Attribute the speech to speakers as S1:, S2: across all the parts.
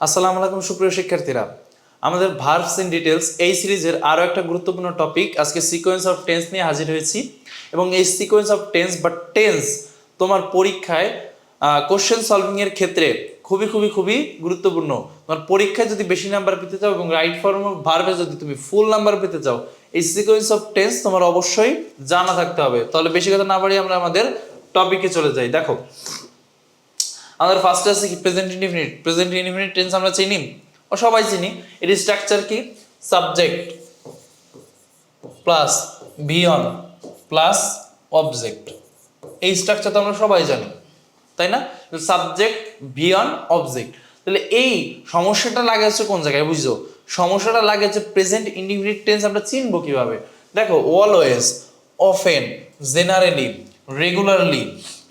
S1: আসসালামু আলাইকুম, সুপ্রিয় শিক্ষার্থীরা। আমাদের ভার্বস ইন ডিটেলস এই সিরিজের আরও একটা গুরুত্বপূর্ণ টপিক আজকে সিকোয়েন্স অফ টেন্স নিয়ে হাজির হয়েছি। এবং এই সিকোয়েন্স অফ টেন্স বা টেন্স তোমার পরীক্ষায় কোশ্চেন সলভিং এর ক্ষেত্রে খুবই খুবই খুবই গুরুত্বপূর্ণ। তোমার পরীক্ষায় যদি বেশি নাম্বার পেতে চাও এবং রাইট ফর্ম অফ ভার্বে যদি তুমি ফুল নাম্বার পেতে চাও, এই সিকোয়েন্স অফ টেন্স তোমার অবশ্যই জানা থাকতে হবে। তাহলে বেশি কথা না বাড়িয়ে আমরা আমাদের টপিকে চলে যাই। দেখো আমাদের ফার্স্টে আছে কি? Present indefinite present indefinite tense আমরা চিনি। ও সবাই চিনি। এর স্ট্রাকচার কি? Subject plus V one plus object এই স্ট্রাকচার তো আমরা সবাই জানি। তাই না? সাবজেক্ট বিয়ন অবজেক্ট তাহলে এই সমস্যাটা লাগে হচ্ছে কোন জায়গায়? বুঝছ? সমস্যাটা লাগে হচ্ছে প্রেজেন্ট ইনডিফিনিট টেন্স আমরা চিনবো কীভাবে? দেখো অলওয়েজ অফেন জেনারেলি রেগুলারলি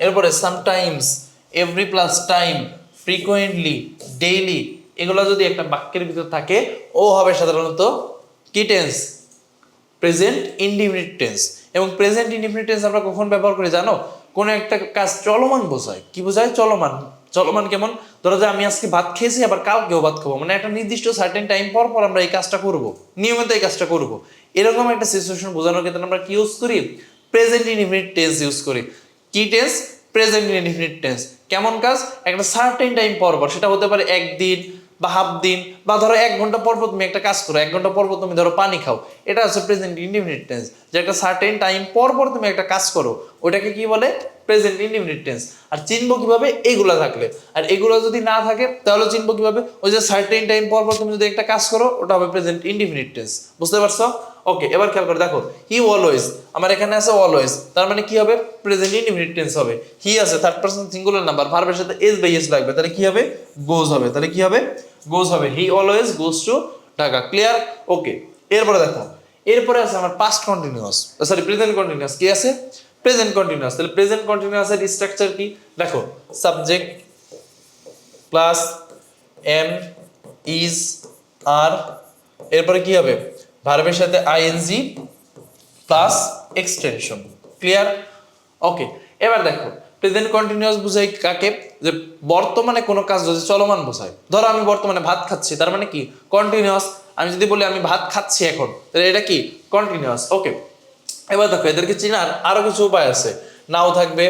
S1: এরপরে sometimes every plus time frequently daily এগুলো যদি একটা বাক্যের ভিতর থাকে ও হবে সাধারণত কি টেন্স প্রেজেন্ট ইনডিফিনিট টেন্স এবং প্রেজেন্ট ইনডিফিনিট টেন্স আমরা কখন ব্যবহার করি জানো? কোনো একটা কাজ চলমান বোঝায়। কি বোঝায়? চলমান। চলমান কেমন? ধরো যে আমি আজকে ভাত খেয়েছি, আবার কালকেও ভাত খাব। মানে একটা নির্দিষ্ট সার্টেন টাইম পর পর আমরা এই কাজটা করব। নিয়মিত এই কাজটা করব। এরকম একটা সিচুয়েশন বোঝানোর ক্ষেত্রে আমরা কি ইউজ করি? প্রেজেন্ট ইনডিফিনিট টেন্স ইউজ করি। কি টেন্স প্রেজেন্ট ইনফিনিট টেন্স কেমন কাজ? একটা সার্টেন টাইম পর পর, সেটা হতে পারে একদিন বা হাফ দিন, বা ধরো এক ঘণ্টা পর তুমি একটা কাজ করো, এক ঘণ্টা পর পর তুমি ধরো পানি খাও, এটা হচ্ছে প্রেজেন্ট ইনডিফিনিট টেন্স যে একটা সার্টেন টাইম পর পর তুমি একটা কাজ করো ওটাকে কি বলে? প্রেজেন্ট ইনডিফিনিট টেন্স আর চিনবো কীভাবে? এইগুলা থাকলে। আর এগুলো যদি না থাকে, তাহলে চিনবো কীভাবে? ওই যে সার্টেন টাইম পর পর তুমি যদি একটা কাজ করো, ওটা হবে প্রেজেন্ট ইনডিফিনিট টেন্স বুঝতে পারছ? ওকে এবার খেয়াল করে দেখো। হি অলওয়েজ আমার এখানে আছে অলওয়েজ তার মানে কি হবে? প্রেজেন্ট ইনডিফিনিট টেন্স হবে। হি আছে থার্ড পারসন সিঙ্গুলার নাম্বার ভার্বের সাথে এস বাই এস লাগবে, তাহলে কি হবে? গোজ হবে। তাহলে কি হবে? গোজ হবে। He always goes to Dhaka clear okay এরপরে দেখো। এরপরে আছে আমার past continuous sorry present continuous কি আছে? প্রেজেন্ট কন্টিনিউয়াস তাহলে প্রেজেন্ট কন্টিনিউয়াসের স্ট্রাকচার কি? দেখো subject plus am is are এরপরে কি হবে? ভার্বের সাথে ING plus extension clear okay এবার দেখো প্রেজেন্ট কন্টিনিউয়াস বোঝাই কাকে? যে বর্তমানে কোনো কাজ যদি চলমান বোঝায়। ধরো আমি বর্তমানে ভাত খাচ্ছি, তার মানে কি? কন্টিনিউয়াস আমি যদি বলি আমি ভাত খাচ্ছি এখন, তাহলে এটা কি? কন্টিনিউয়াস ওকে এবার দেখো, এদেরকে চেনার আরও কিছু উপায় আছে। নাও থাকবে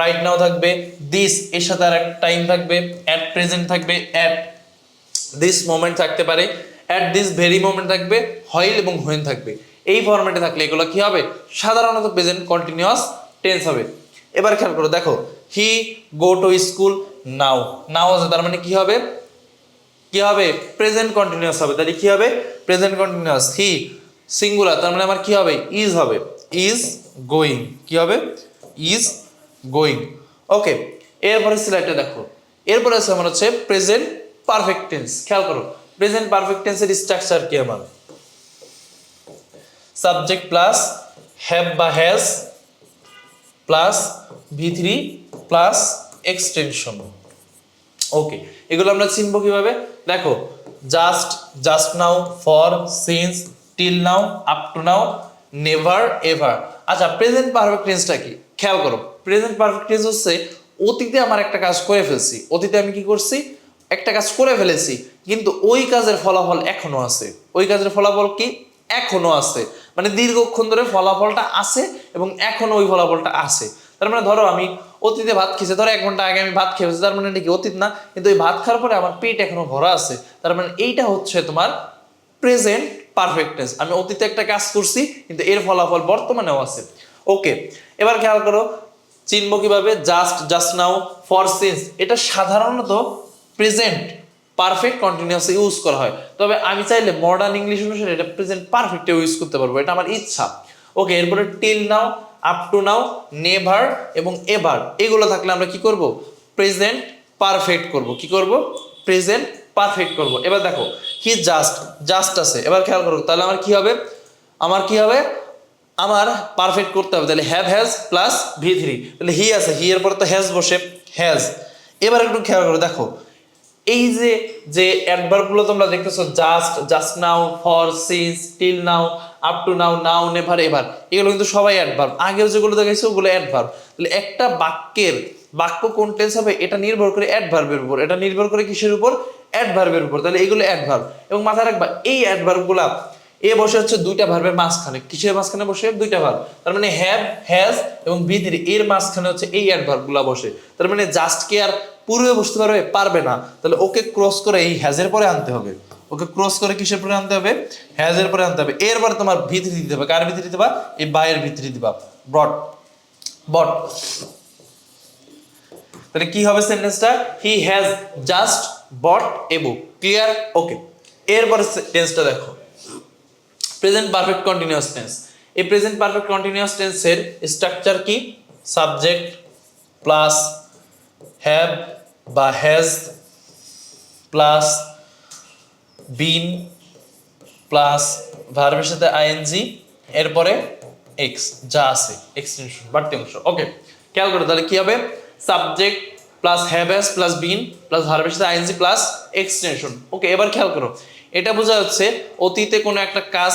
S1: রাইট নাও থাকবে দিস এর সাথে আর একটা টাইম থাকবে অ্যাট প্রেজেন্ট থাকবে অ্যাট দিস মোমেন্ট থাকতে পারে অ্যাট দিস ভেরি মোমেন্ট থাকবে হইল এবং হোয়েন থাকবে। এই ফরম্যাটে থাকলে এগুলো কি হবে? সাধারণত প্রেজেন্ট কন্টিনিউয়াস টেন্স হবে। এবার খেয়াল করো, দেখো হি গো টু স্কুল নাও নাও আছে, তার মানে কি হবে? কি হবে? প্রেজেন্ট কন্টিনিউয়াস হবে। তাহলে কি হবে? প্রেজেন্ট কন্টিনিউয়াস হি সিঙ্গুলার তার মানে আমার কি হবে? ইজ হবে। ইজ গোয়িং কি হবে? ইজ গোয়িং ওকে এরপরে সিলেক্টে দেখো। এরপরে আছে আমার হচ্ছে প্রেজেন্ট পারফেক্ট টেন্স খেয়াল করো। প্রেজেন্ট পারফেক্ট টেন্সের স্ট্রাকচার কি আমার? সাবজেক্ট প্লাস হ্যাভ বা has plus V three plus extension okay এগুলো আমরা চিনবো কীভাবে? দেখো just just now for since till now up to now never ever আচ্ছা প্রেজেন্ট পারফেক্ট টেন্সটা কি? খেয়াল করো প্রেজেন্ট পারফেক্ট টেন্স হচ্ছে, অতীতে আমার একটা কাজ করে ফেলছি। অতীতে আমি কি করছি? একটা কাজ করে ফেলেছি, কিন্তু ওই কাজের ফলাফল এখনও আছে। ওই কাজের ফলাফল কি? এখনও আছে। মানে দীর্ঘক্ষণ ধরে ফলাফলটা আছে এবং এখনও ওই ফলাফলটা আছে। তার মানে ধরো আমি অতীতে ভাত খেয়েছি, ধরো এক ঘণ্টা আগে আমি ভাত খেয়েছি, তার মানে এটা কি অতীত না? কিন্তু ওই ভাত খাওয়ার পরে আমার পেট এখনও ভরা আছে। তার মানে এইটা হচ্ছে তোমার প্রেজেন্ট পারফেক্টনেস আমি অতীতে একটা কাজ করছি, কিন্তু এর ফলাফল বর্তমানেও আছে। ওকে এবার খেয়াল করো, চিনব কীভাবে? Just just now for since এটা সাধারণত প্রেজেন্ট পারফেক্ট কন্টিনিউয়াস ইউজ করা হয়। তবে আমি চাইলে মডার্ন ইংলিশ অনুসারে এটা প্রেজেন্ট পারফেক্টে ইউজ করতে পারব, এটা আমার ইচ্ছা। ওকে এরপরে till now up to now never এবং এভার এগুলো থাকলে আমরা কি করব? প্রেজেন্ট পারফেক্ট করব। কি করব? প্রেজেন্ট পারফেক্ট করব। এবার দেখো হি জাস্ট জাস্ট আছে। এবার খেয়াল করো তাহলে আমার কি হবে? আমার কি হবে? আমার পারফেক্ট করতে হবে। তাহলে have has plus V three তাহলে হি আছে হি এর পরে তো হ্যাজ বসে। হ্যাজ এবার একটু খেয়াল করো, দেখো। এই যে যে অ্যাডভার্বগুলো তোমরা দেখতেছো just just now for since till now up to now now never ever এগুলো কিন্তু সবাই অ্যাডভার্ব আগের যেগুলো দেখেছ ওগুলো অ্যাডভার্ব তাহলে একটা বাক্যের বাক্য কোন টেন্স হবে, এটা নির্ভর করে অ্যাডভার্বের উপর। এটা নির্ভর করে কিসের উপর? অ্যাডভার্বের উপর। তাহলে এগুলো অ্যাডভার্ব এবং মাথায় রাখবা, এই অ্যাডভার্বগুলা এ বসে হচ্ছে দুইটা ভার্বের মাঝখানে। কিসের মাঝখানে বসে? দুইটা ভার্ব তার মানে হ্যাভ হ্যাজ এবং বি থ্রি এর মাঝখানে হচ্ছে এই অ্যাডভার্বগুলা বসে। তার মানে জাস্ট কে আর পূর্বে বসতে পারবে পারবে না। তাহলে ওকে ক্রস করে এই হ্যাজের পরে আনতে হবে। ওকে ক্রস করে কিসের পরে আনতে হবে? হ্যাজের পরে আনতে হবে। এরপরে তোমার ভিতরে দিতে হবে। কার ভিতরি দিবা এই বায়ের ভিতরি দিবা ব্রড বট তাহলে কি হবে সেন্টেন্সটা? He has just bought a book clear okay এরপরে টেন্সটা দেখো। প্রেজেন্ট পারফেক্ট কন্টিনিউয়াস টেন্স এই প্রেজেন্ট পারফেক্ট কন্টিনিউয়াস টেন্সের স্ট্রাকচার কি? সাবজেক্ট প্লাস হ্যাভ বা হ্যাজ প্লাস বিন প্লাস ভার্বের সাথে আইএনজি এরপরে এক্স যা আছে এক্সটেনশন বাড়তি অংশ। ওকে খেয়াল করো, তাহলে কি হবে? Subject plus has plus been plus ভার্বের সাথে আইএনজি প্লাস এক্সটেনশন ওকে এবার খেয়াল করো। এটা বোঝা যাচ্ছে, অতীতে কোনো একটা কাজ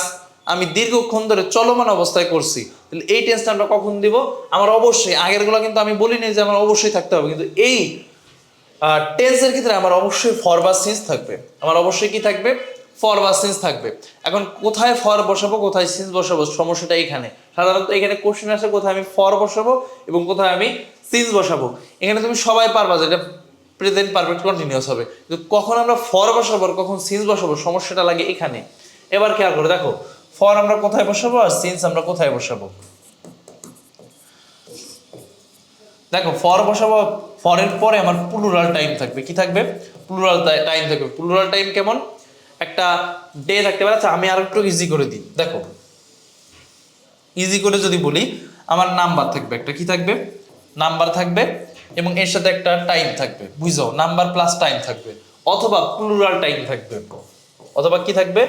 S1: আমি দীর্ঘক্ষণ ধরে চলমান অবস্থায় করছি। তাহলে এই টেন্সটা আমরা কখন দিব? আমার অবশ্যই, আগেরগুলো কিন্তু আমি বলিনি যে আমার অবশ্যই থাকতে হবে, কিন্তু এই টেন্সের ক্ষেত্রে আমার অবশ্যই ফর বা সিন্স থাকবে। আমার অবশ্যই কি থাকবে? ফর বা সিন্স থাকবে। এখন কোথায় ফর বসাবো, কোথায় সিন্স বসাবো, সমস্যাটা এখানে। সাধারণত এখানে কোশ্চেন আসে কোথায় আমি ফর বসাবো এবং কোথায় আমি সিন্স বসাবো। এখানে তুমি সবাই পারবা যে এটা প্রেজেন্ট পারফেক্ট কন্টিনিউয়াস হবে। কিন্তু কখন আমরা ফর বসাবো আর কখন সিন্স বসাবো, সমস্যাটা লাগে এখানে। এবার খেয়াল করে দেখো, ফর আমরা কোথায় বসাবো আর সিন্স আমরা কোথায় বসাবো? দেখো, ফর বসাবো, ফরের পরে আমার প্লুরাল টাইম থাকবে। কি থাকবে? প্লুরাল টাইম থাকবে। প্লুরাল টাইম কেমন? একটা ডে থাকতে পারে। আচ্ছা আমি আর একটু ইজি করে দিই। দেখো ইজি করে যদি বলি, আমার নাম্বার থাকবে। একটা কি থাকবে? নাম্বার থাকবে এবং এর সাথে একটা টাইম থাকবে। বুঝো নাম্বার প্লাস টাইম থাকবে। অথবা প্লুরাল টাইম থাকবে। অথবা কি থাকবে?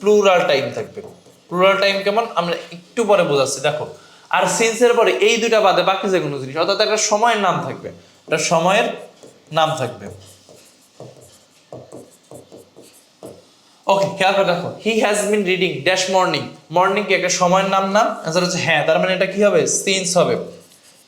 S1: প্লুরাল টাইম থাকবে। প্লুরাল টাইম কেমন? আমরা একটু পরে বোঝাচ্ছি। দেখো, আর সেন্সের পরে এই দুইটা বাদে বাকি যে কোনো জিনিস, অর্থাৎ একটা সময়ের নাম থাকবে। একটা সময়ের নাম থাকবে। ওকে খেয়াল করে দেখো he has been reading dash morning morning কি একটা সময়ের নাম না? অ্যান্সার হচ্ছে হ্যাঁ তার মানে এটা কি হবে? সিন্স হবে।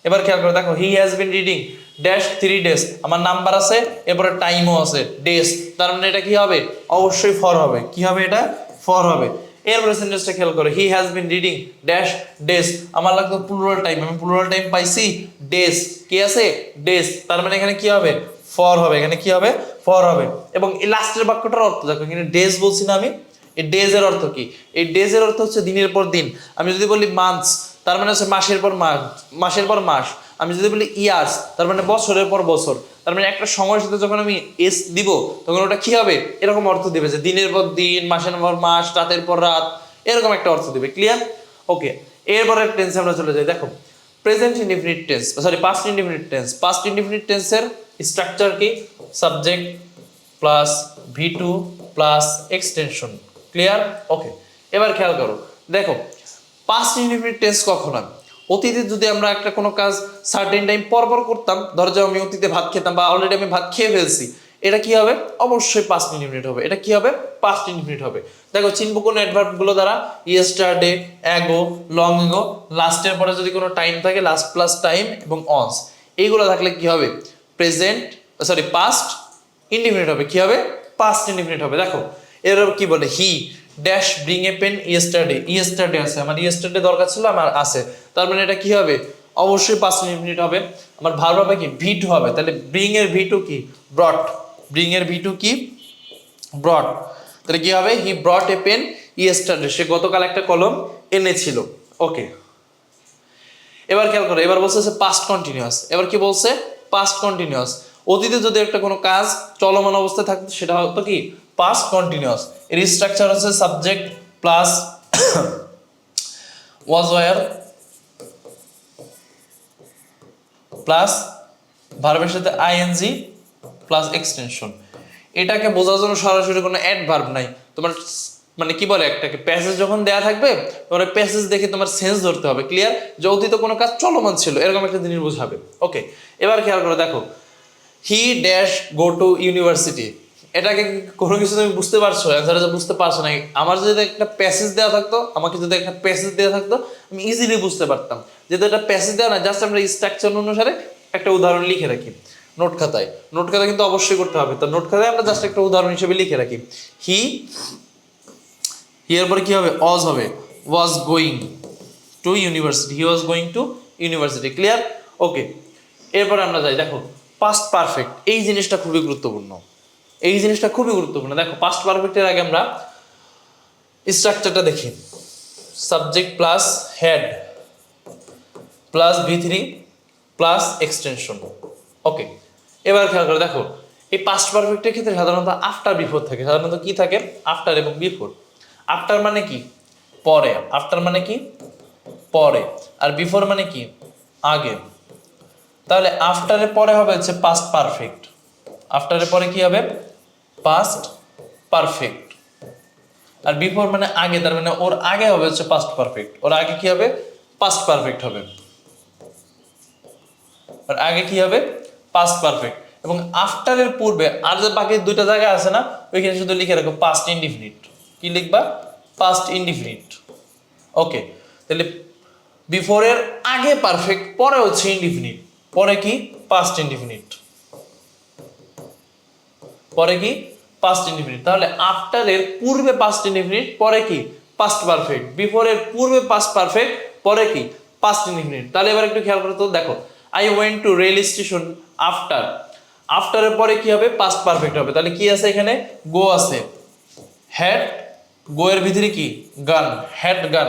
S1: এবার খেয়াল করে দেখো he has been reading dash three days আমার নাম্বার আছে, এরপরে টাইমও আছে ডেজ তার মানে এটা কি হবে? অবশ্যই ফর হবে। কি হবে এটা? ফর হবে। এরপরে সেন্টেন্সটা খেয়াল করো he has been reading dash days আমার লাগতো প্লুরাল টাইম আমি প্লুরাল টাইম পাইছি ডেজ কি আছে? ডেজ তার মানে এখানে কি হবে? ফর হবে। এখানে কি হবে? ফর হবে। এবং এই লাস্টের বাক্যটার অর্থ, দেখো এখানে ডেজ বলছি না আমি, এই ডেজের অর্থ কি? এই ডেজের অর্থ হচ্ছে দিনের পর দিন। আমি যদি বলি মান্থস তার মানে হচ্ছে মাসের পর মাস, মাসের পর মাস। আমি যদি বলি ইয়ার্স তার মানে বছরের পর বছর। তার মানে একটা সময়ের সাথে যখন আমি এস দিব, তখন ওটা কি হবে? এরকম অর্থ দিবে যে দিনের পর দিন, মাসের পর মাস, রাতের পর রাত, এরকম একটা অর্থ দিবে। ক্লিয়ার ওকে এরপরে টেন্সে আমরা চলে যাই। দেখো present indefinite tense sorry past indefinite tense past indefinite টেন্সের স্ট্রাকচার কি? Subject plus V two plus extension clear okay এবার খেয়াল করো। দেখো পাস্ট ইনডিফিনিট টেন্স কখন হয়? অতীতে যদি আমরা একটা কোনো কাজ সার্টেন টাইম পর পর করতাম, ধরো যে আমি অতীতে ভাত খেতাম বা অলরেডি আমি ভাত খেয়ে ফেলছি, এটা কি হবে? অবশ্যই পাস্ট ইনডিফিনিট হবে। এটা কি হবে? পাস্ট ইনডিফিনিট হবে। দেখো চিনবো কোন অ্যাডভার্বগুলো দ্বারা ইয়েস্টারডে অ্যাগো লং এগো লাস্টের পরে যদি কোনো টাইম থাকে লাস্ট প্লাস টাইম এবং অনস এইগুলো থাকলে কি হবে? প্রেজেন্ট সরি পাস্ট ইনডিফিনিট হবে। কি হবে? পাস্ট ইনডিফিনিট হবে। দেখো, এর কি বলে? He dash bring a pen yesterday yesterday আছে। আমার ইয়েস্টারডে দরকার ছিল, আমার আছে। তার মানে এটা কি হবে? অবশ্যই পাস্ট ইনডিফিনিট হবে। আমার ভার্ব হবে কি? ভি টু হবে। তাহলে ব্রিং এর ভি টু কি? ব্রট ব্রিং এর ভি টু কি? ব্রট তাহলে কি হবে? হি ব্রট এ পেন ইয়েস্টারডে সে গতকাল একটা কলম এনেছিল। ওকে এবার খেয়াল করো, এবার বলছে পাস্ট কন্টিনিউয়াস এবার কি বলছে? পাস্ট কন্টিনিউয়াস অতীতে যদি একটা কোনো কাজ চলমান অবস্থায় থাকতো, সেটা হতো কি? পাস্ট কন্টিনিউয়াস এর স্ট্রাকচার হচ্ছে subject plus was were plus ভার্বের সাথে আইএনজি প্লাস এক্সটেনশন এটাকে বোঝার জন্য সরাসরি কোনো অ্যাড ভার্ব নাই। তোমার মানে কি বলে একটাকে? প্যাসেজ যখন দেয়া থাকবে, তোমার প্যাসেজ দেখে তোমার সেন্স ধরতে হবে। ক্লিয়ার যে অতীত কোনো কাজ চলমান ছিল, এরকম একটা জিনিস বোঝাবে। ওকে এবার খেয়াল করে, দেখো। He dash go to university এটাকে কোনো কিছু তুমি বুঝতে পারছ? অ্যান্সার বুঝতে পারছ না। আমার যদি একটা প্যাসেজ দেওয়া থাকতো, আমাকে যদি একটা প্যাসেজ দেওয়া থাকতো, আমি ইজিলি বুঝতে পারতাম। যেহেতু একটা প্যাসেজ দেওয়া না জাস্ট আমরা স্ট্রাকচার অনুসারে একটা উদাহরণ লিখে রাখি। নোট খাতায়। নোট খাতায় কিন্তু অবশ্যই করতে হবে। তো নোট খাতায় আমরা জাস্ট একটা উদাহরণ হিসেবে লিখে রাখি। হি এর পরে কি হবে? অজ হবে। Was going to university he was going to university clear okay এরপরে আমরা যাই। দেখো পাস্ট পারফেক্ট এই জিনিসটা খুবই গুরুত্বপূর্ণ। এই জিনিসটা খুবই গুরুত্বপূর্ণ। দেখো পাস্ট পারফেক্টের আগে আমরা স্ট্রাকচারটা দেখি। Subject plus had plus V three plus extension okay এবার খেয়াল করে দেখো, এই পাস্ট পারফেক্টের ক্ষেত্রে সাধারণত আফটার বিফোর থাকে। সাধারণত কি থাকে? আফটার এবং বিফোর আফটার মানে কি? পরে। আফটার মানে কি? পরে। আর বিফোর মানে কি? আগে। তাহলে আফটারের পরে হবে হচ্ছে পাস্ট পারফেক্ট আফটারের পরে কি হবে? পাস্ট পারফেক্ট আর বিফোর মানে আগে, তার মানে ওর আগে হবে হচ্ছে পাস্ট পারফেক্ট ওর আগে কি হবে? পাস্ট পারফেক্ট হবে। আর আগে কি হবে? পাস্ট পারফেক্ট এবং আফটারের পূর্বে আর যে বাকি দুইটা জায়গা আছে না, ওইখানে শুধু লিখে রাখো পাস্ট ইনডিফিনিট কি লিখবা? পাস্ট ইনডিফিনিট ওকে তাহলে বিফোরের আগে পারফেক্ট পরে হচ্ছে ইনডিফিনিট পরে কি? পাস্ট ইনডিফিনিট পরে কি? পাস্ট ইনডিফিনিট তাহলে আফটারের পূর্বে পাস্ট ইনডিফিনিট পরে কি? পাস্ট পারফেক্ট বিফোরের পূর্বে পাস্ট পারফেক্ট পরে কি? পাস্ট ইনডিফিনিট তাহলে এবার একটু খেয়াল করে তো, দেখো I went to rail station after আফটারের পরে কি হবে? পাস্ট পারফেক্ট হবে। তাহলে কি আছে এখানে? গো আছে। হ্যাড গো এর ভিতরে কি? Gone had gone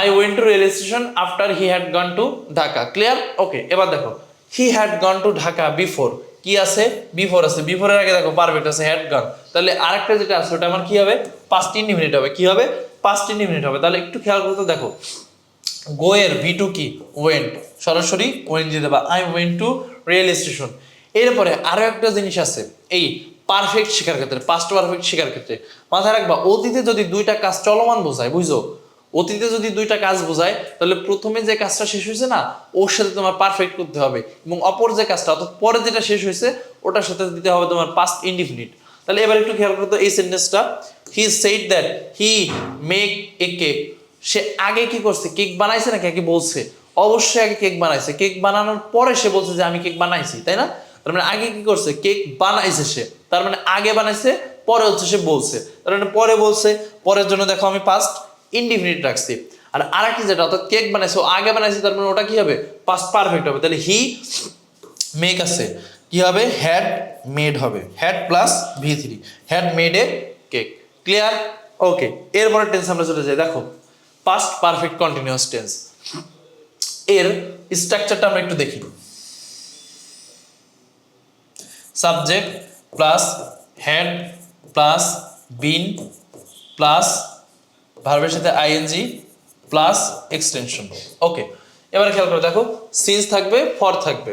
S1: I went to rail station after he had gone to Dhaka clear okay এবার দেখো। He had gone to Dhaka before কি আছে? বিফোর আছে। বিফোরের আগে দেখো পারফেক্ট আছে হ্যাড গান তাহলে আরেকটা যেটা আছে, ওটা আমার কি হবে? পাঁচ তিন মিনিট হবে। কি হবে? পাঁচ তিন মিনিট হবে। তাহলে একটু খেয়াল করতে দেখো। গো এর ভি টু কি? ওয়েন্ট সরাসরি ওয়েন্ট দিয়ে দেবা I went to rail station এরপরে আরও একটা জিনিস আছে। এই পারফেক্ট শেখার ক্ষেত্রে পাস্ট পারফেক্ট শেখার ক্ষেত্রে মাথায় রাখবা, অতীতে যদি দুইটা কাজ চলমান বোঝায়, বুঝছ? অতীতে যদি দুইটা কাজ বোঝায়, তাহলে প্রথমে যে কাজটা শেষ হয়েছে না, ওর সাথে তোমার পারফেক্ট করতে হবে এবং অপর যে কাজটা, অর্থাৎ পরে যেটা শেষ হয়েছে, ওটার সাথে দিতে হবে তোমার পাস্ট ইনডিফিনিট তাহলে এবার একটু খেয়াল করতো এই সেন্টেন্সটা he said that he make a cake সে আগে কি করছে? কেক বানাইছে নাকি আগে বলছে? অবশ্যই আগে কেক বানাইছে। কেক বানানোর পরে সে বলছে যে, আমি কেক বানাইছি তাই না? তার মানে আগে কি করছে? কেক বানাইছে সে। তার মানে আগে বানাইছে, পরে হচ্ছে সে বলছে। তার মানে পরে বলছে, পরের জন্য দেখো আমি পাস্ট ইনডিফিনিট রাখছি। আর আরেকটি যেটা, অর্থাৎ কেক বানাইছে আগে বানাইছে, তার মানে ওটা কি হবে? পাস্ট পারফেক্ট হবে। তাহলে হি মেক আছে। কি হবে? হ্যাড মেড হবে। Had plus V three had made a cake clear okay এরপরে টেন্স আমরা চলে যাই। দেখো পাস্ট পারফেক্ট কন্টিনিউয়াস টেন্স এর স্ট্রাকচারটা আমরা একটু দেখি। Subject plus had plus been plus ভার্বের সাথে আইএনজি প্লাস এক্সটেনশন ওকে এবার খেয়াল করে দেখো সিন্স থাকবে ফর থাকবে।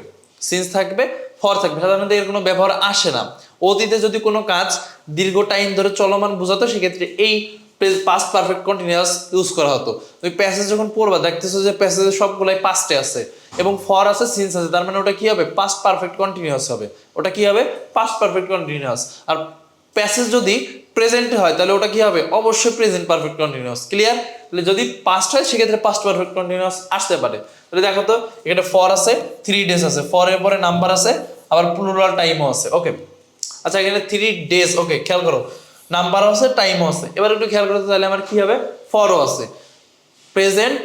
S1: সিন্স থাকবে ফর থাকবে। সাধারণত এর কোনো ব্যবহার আসে না। অতীতে যদি কোনো কাজ দীর্ঘ টাইম ধরে চলমান বোঝাতো, সেক্ষেত্রে এই পাস্ট পারফেক্ট কন্টিনিউয়াস ইউজ করা হতো। তুমি প্যাসেজ যখন পড়বা, দেখতেছো যে প্যাসেজে সবগুলাই পাস্টে আছে এবং ফর আছে সিন্স আছে, তার মানে ওটা কি হবে? পাস্ট পারফেক্ট কন্টিনিউয়াস হবে। ওটা কি হবে? পাস্ট পারফেক্ট কন্টিনিউয়াস আর প্যাসেজ যদি প্রেজেন্ট হয়, তাহলে ওটা কি হবে? অবশ্যই প্রেজেন্ট পারফেক্ট কন্টিনিউয়াস ক্লিয়ার তাহলে যদি পাস্ট হয়, সেক্ষেত্রে পাস্ট পারফেক্ট কন্টিনিউয়াস আসতে পারে। তাহলে দেখো তো, এখানে ফর আছে থ্রি ডেজ আছে। ফরের পরে নাম্বার আছে, আবার প্লুরাল টাইমও আছে ওকে আচ্ছা এখানে থ্রি ডেজ ওকে খেয়াল করো। নাম্বারও আছে টাইমও আছে। এবার একটু খেয়াল করো তাহলে আমার কি হবে? ফরও আছে। প্রেজেন্ট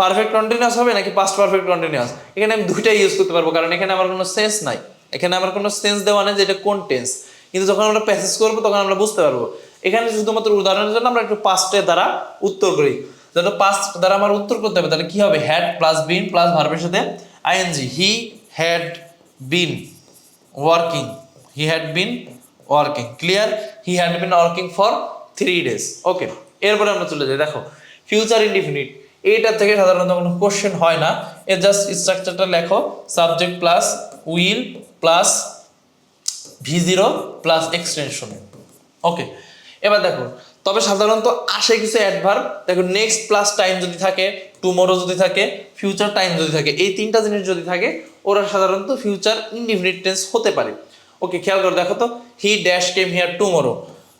S1: পারফেক্ট কন্টিনিউয়াস হবে, নাকি পাস্ট পারফেক্ট কন্টিনিউয়াস এখানে আমি দুইটাই ইউজ করতে পারব, কারণ এখানে আমার কোনো সেন্স নাই। এখানে আমার কোনো সেন্স দেওয়া নেই যে এটা কোন টেন্স কিন্তু যখন আমরা প্যাসেজ করব, তখন আমরা বুঝতে পারব। এখানে শুধুমাত্র উদাহরণের জন্য আমরা একটু পাস্টের দ্বারা উত্তর করি। যত পাস্ট দ্বারা আমার উত্তর করতে হবে, তাহলে কি হবে? হ্যাড প্লাস বিন প্লাস ভার্বের সাথে ING he had been working he had been working clear he had been working for three days okay এরপরে আমরা চলে যাই, দেখো ফিউচার ইনডিফিনিট এইটা থেকে সাধারণত কোনো কোশ্চেন হয় না এর জাস্ট স্ট্রাকচারটা লেখো subject plus will plus V zero plus extension okay এবার দেখো, তবে সাধারণত আসে কিছু অ্যাডভার্ব দেখো নেক্সট প্লাস টাইম যদি থাকে টুমোরো যদি থাকে ফিউচার টাইম যদি থাকে, এই তিনটা জিনিস যদি থাকে, ওরা সাধারণত ফিউচার ইনডিফিনিট টেন্স হতে পারে। ওকে খেয়াল করে, দেখো তো he dash came here tomorrow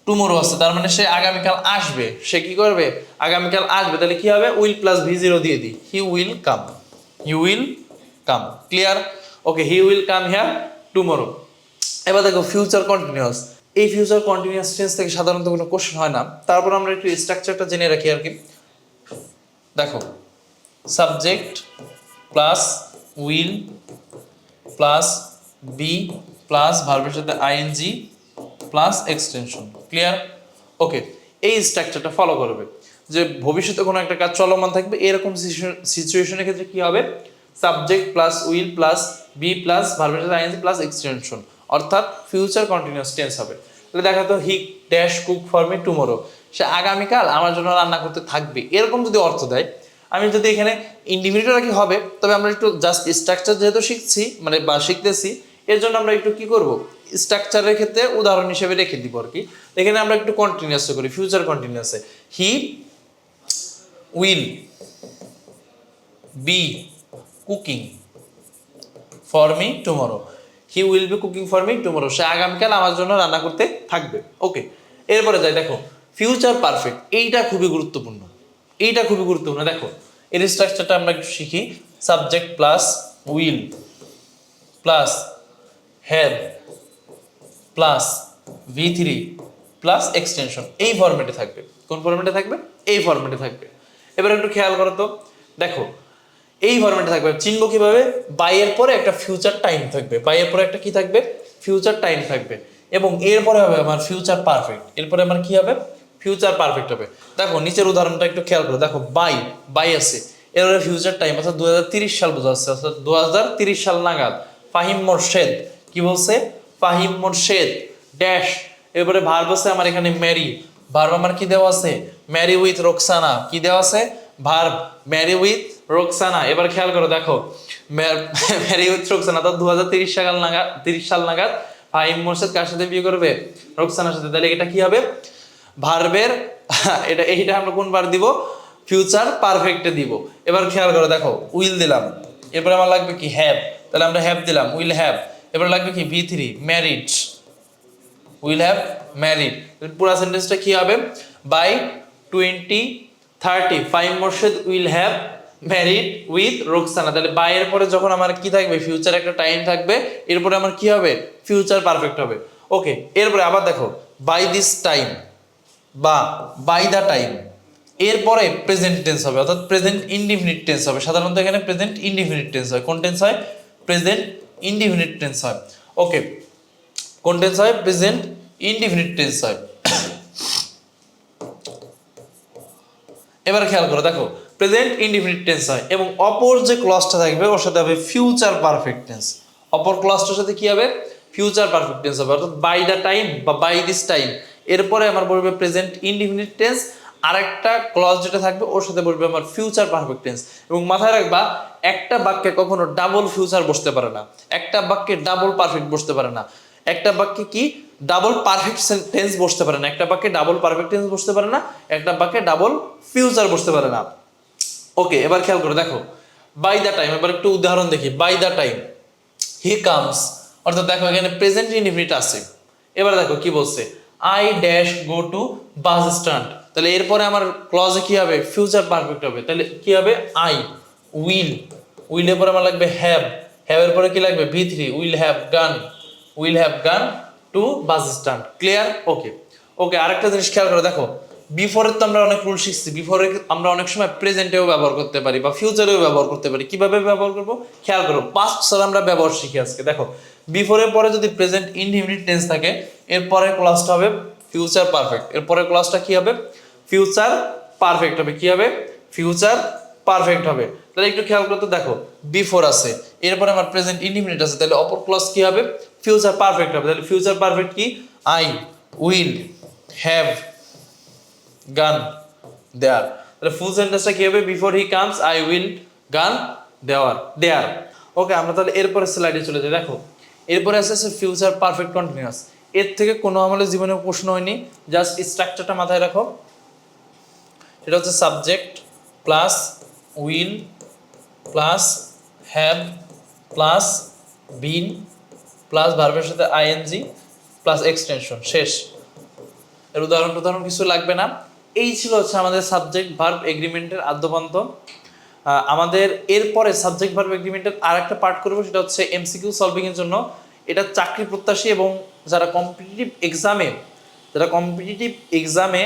S1: tomorrow আছে, তার মানে সে আগামীকাল আসবে। সে কি করবে? আগামীকাল আসবে, তাহলে কি হবে? উইল প্লাস ভি জিরো দিয়ে দিই। He will come he will come clear okay he will come here tomorrow এবার দেখো ফিউচার কন্টিনিউয়াস এই ফিউচার কন্টিনিউয়াস টেন্স থেকে সাধারণত কোনো কোশ্চেন হয় না। তারপর আমরা একটু স্ট্রাকচারটা জেনে রাখি আর কি। দেখো subject plus will plus be plus ভার্বের সাথে ING plus extension clear okay এই স্ট্রাকচারটা ফলো করবে। যে ভবিষ্যতে কোনো একটা কাজ চলমান থাকবে, এরকম সিচুয়েশনের ক্ষেত্রে কি হবে? Subject plus will plus be plus ভার্বের সাথে আইএনজি প্লাস এক্সটেনশন অর্থাৎ ফিউচার কন্টিনিউয়াস টেন্স হবে। তাহলে দেখা তো he dash cook for me tomorrow সে আগামীকাল আমার জন্য রান্না করতে থাকবে। এরকম যদি অর্থ দেয়, আমি যদি এখানে ইন্ডিভিজুয়াল কি হবে, তবে আমরা একটু জাস্ট স্ট্রাকচার যেহেতু শিখছি মানে বা শিখতেছি, এর জন্য আমরা একটু কি করব? স্ট্রাকচারের ক্ষেত্রে উদাহরণ হিসেবে রেখে দিব আর কি। এখানে আমরা একটু কন্টিনিউয়াস করি future কন্টিনিউয়াসে he will be cooking for me tomorrow he will be cooking for me tomorrow সে আগামীকাল আমার জন্য রান্না করতে থাকবে। ওকে, এরপরে যাই, দেখো ফিউচার পারফেক্ট এইটা খুবই গুরুত্বপূর্ণ। এইটা খুবই গুরুত্বপূর্ণ। দেখো, এর স্ট্রাকচারটা আমরা একটু শিখি। Subject plus will plus have plus V three plus extension এই ফরম্যাটে থাকবে। কোন ফরম্যাটে থাকবে? এই ফরম্যাটে থাকবে। এবার একটু খেয়াল করো তো। দেখো এই ফরম্যাটে থাকবে। চিনবো কীভাবে? বাইয়ের পরে একটা ফিউচার টাইম থাকবে। বাইয়ের পরে একটা কি থাকবে? ফিউচার টাইম থাকবে। এবং এরপরে হবে আমার ফিউচার পারফেক্ট এরপরে আমার কি হবে? ফিউচার পারফেক্ট হবে। দেখো, নিচের উদাহরণটা একটু খেয়াল করো। দেখো, বাই বাই আছে। এরপরে ফিউচার টাইম অর্থাৎ দু সাল বোঝা যাচ্ছে। অর্থাৎ দু সাল নাগাদ। ফাহিম মোর্শেদ, কি বলছে? ফাহিম মোর্শেদ ড্যাশ এরপরে ভার্ব আছে আমার এখানে ম্যারি ভার্ব আমার কি দেওয়া আছে? ম্যারি উইথ রোকসানা কি দেওয়া আছে? ভার্ব ম্যারি উইথ রোকসানা, এবার খেয়াল করো, দেখো ম্যারি উইথ রোকসানা, তো দু সাল নাগাদ, তিরিশ সাল নাগাদ ফাহিম মোর্শেদ কার সাথে বিয়ে করবে? রোকসানার সাথে। তাহলে এটা কি হবে? ভার্বের, এটা, এইটা আমরা কোন বার দিব? ফিউচার পারফেক্টে দিব। এবার খেয়াল করো, দেখো, উইল দিলাম। এরপর আমার লাগবে কি? হ্যাভ। তাহলে আমরা হ্যাভ দিলাম, উইল হ্যাভ। এবার লাগবে কি? V three, married. Will have, married. পুরো সেন্টেন্সটা কি হবে? By twenty thirty five Morshed will have married with Roksana তাহলে বাই এর পরে যখন আমার কি থাকবে? ফিউচার একটা টাইম থাকবে, এরপরে আমার কি হবে? ফিউচার পারফেক্ট হবে। ওকে এরপরে আবার দেখো বাই দিস টাইম বা বাই দ্য টাইম এরপরে প্রেজেন্ট টেন্স হবে, অর্থাৎ প্রেজেন্ট ইনডিফিনিট টেন্স হবে। সাধারণত এখানে প্রেজেন্ট ইনডিফিনিট টেন্স হয়। কোন টেন্স হয়? প্রেজেন্ট ইনডিফিনিট টেন্স হয়। ওকে কোন টেন্স হয়? প্রেজেন্ট ইনডিফিনিট টেন্স হয়। এবার খেয়াল করো, দেখো প্রেজেন্ট ইনডিফিনিট টেন্স হয় এবং অপর যে ক্লসটা থাকবে, ওর সাথে হবে ফিউচার পারফেক্ট টেন্স অপর ক্লসটার সাথে কি হবে? ফিউচার পারফেক্ট টেন্স হবে। অর্থাৎ বাই দ্য টাইম বা বাই দিস টাইম এরপরে আমার বলবে প্রেজেন্ট ইনডিফিনিট টেন্স আরেকটা ক্লজ যেটা থাকবে, ওর সাথে বলবে আমার ফিউচার পারফেক্ট টেন্স এবং মাথায় রাখবা, একটা বাক্যে কখনো ডাবল ফিউচার বসতে পারে না। একটা বাক্যে ডাবল পারফেক্ট বসতে পারে না। একটা বাক্যে কি? ডাবল পারফেক্ট টেন্স বসতে পারে না। একটা বাক্যে ডাবল পারফেক্ট টেন্স বসতে পারে না। একটা বাক্যে ডাবল ফিউচার বসতে পারে না। ওকে এবার খেয়াল করে, দেখো বাই দ্য টাইম এবার একটু উদাহরণ দেখি by the time he comes অর্থাৎ দেখো এখানে প্রেজেন্ট ইনডিফিনিট আছে। এবার দেখো কি বলছে I dash go to bus stand তাহলে এরপরে আমার ক্লজে কি হবে? ফিউচার পারফেক্ট হবে। তাহলে কি হবে? আই উইল উইলের পরে আমার লাগবে হ্যাভ হ্যাভের পরে কি লাগবে? V three will have gone will have gone to bus stand clear okay okay আরেকটা জিনিস খেয়াল করে, দেখো বিফোরের তো আমরা অনেক রুল শিখছি। বিফোরে আমরা অনেক সময় প্রেজেন্টেও ব্যবহার করতে পারি বা ফিউচারেও ব্যবহার করতে পারি। কীভাবে ব্যবহার করব? খেয়াল করো পাস্ট স্যার আমরা ব্যবহার শিখি আজকে। দেখো বিফোরের পরে যদি প্রেজেন্ট ইনডিফিনিট টেন্স থাকে এরপরে ক্লাসটা হবে ফিউচার পারফেক্ট এরপরে ক্লাসটা কি হবে? ফিউচার পারফেক্ট হবে। কি হবে? ফিউচার পারফেক্ট হবে। তাহলে একটু খেয়াল করতে দেখো বিফোর আছে, এরপরে আমার প্রেজেন্ট ইনডিফিনিট আছে, তাহলে অপর ক্লাস কি হবে? ফিউচার পারফেক্ট হবে। তাহলে ফিউচার পারফেক্ট কি? I will have gone there. তাহলে ফুল সেন্টেন্সটা কি হবে? Before he comes I will gone there. There. ওকে আমরা তাহলে এরপরে স্লাইডে চলে যাই। দেখো, এরপরে আছে ফিউচার পারফেক্ট কন্টিনিউয়াস এর থেকে কোনো আমলে জীবনে প্রশ্ন হয়নি। জাস্ট স্ট্রাকচারটা মাথায় রাখো। এটা হচ্ছে subject plus will plus have plus been plus ভার্বের সাথে আইএনজি প্লাস এক্সটেনশন শেষ। এর উদাহরণ উদাহরণ কিছু লাগবে না। এই ছিল হচ্ছে আমাদের সাবজেক্ট ভার্ব এগ্রিমেন্টের আদ্যপান্ত। আমাদের এরপরে সাবজেক্ট ভার্ব এগ্রিমেন্টের আর একটা পার্ট করব, সেটা হচ্ছে এমসিকিউ সলভিংয়ের জন্য। এটা চাকরি প্রত্যাশী এবং যারা কম্পিটিটিভ এক্সামে যারা কম্পিটিটিভ এক্সামে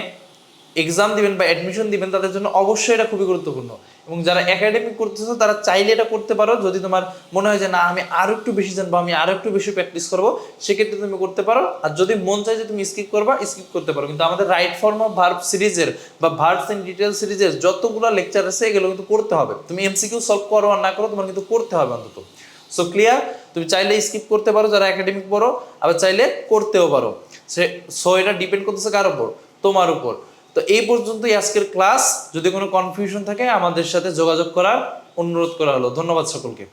S1: এক্সাম দিবেন বা অ্যাডমিশন দিবেন, তাদের জন্য অবশ্যই এটা খুবই গুরুত্বপূর্ণ। এবং যারা একাডেমিক করতেছো, তারা চাইলে এটা করতে পারো। যদি তোমার মনে হয় যে, না, আমি আরও একটু বেশি জানব, আমি আরও একটু বেশি প্র্যাকটিস করব, সেক্ষেত্রে তুমি করতে পারো। আর যদি মন চায় যে, তুমি স্কিপ করবা স্কিপ করতে পারো। কিন্তু আমাদের রাইট ফর্ম অফ ভার্ব সিরিজের বা ভার্বস ইন ডিটেল সিরিজের যতগুলো লেকচার আছে, এগুলো কিন্তু করতে হবে। তুমি এমসিকিউ সলভ করো আর না করো, তোমার কিন্তু করতে হবে অন্তত। সো ক্লিয়ার তুমি চাইলে স্কিপ করতে পারো, যারা একাডেমিক পড়ো, আবার চাইলে করতেও পারো। সে সো এটা ডিপেন্ড করতেছে কার উপর? তোমার উপর। তো এই পর্যন্তই আজকের ক্লাস। যদি কোনো কনফিউশন থাকে, আমাদের সাথে যোগাযোগ করার অনুরোধ করা হলো। ধন্যবাদ সকলকে।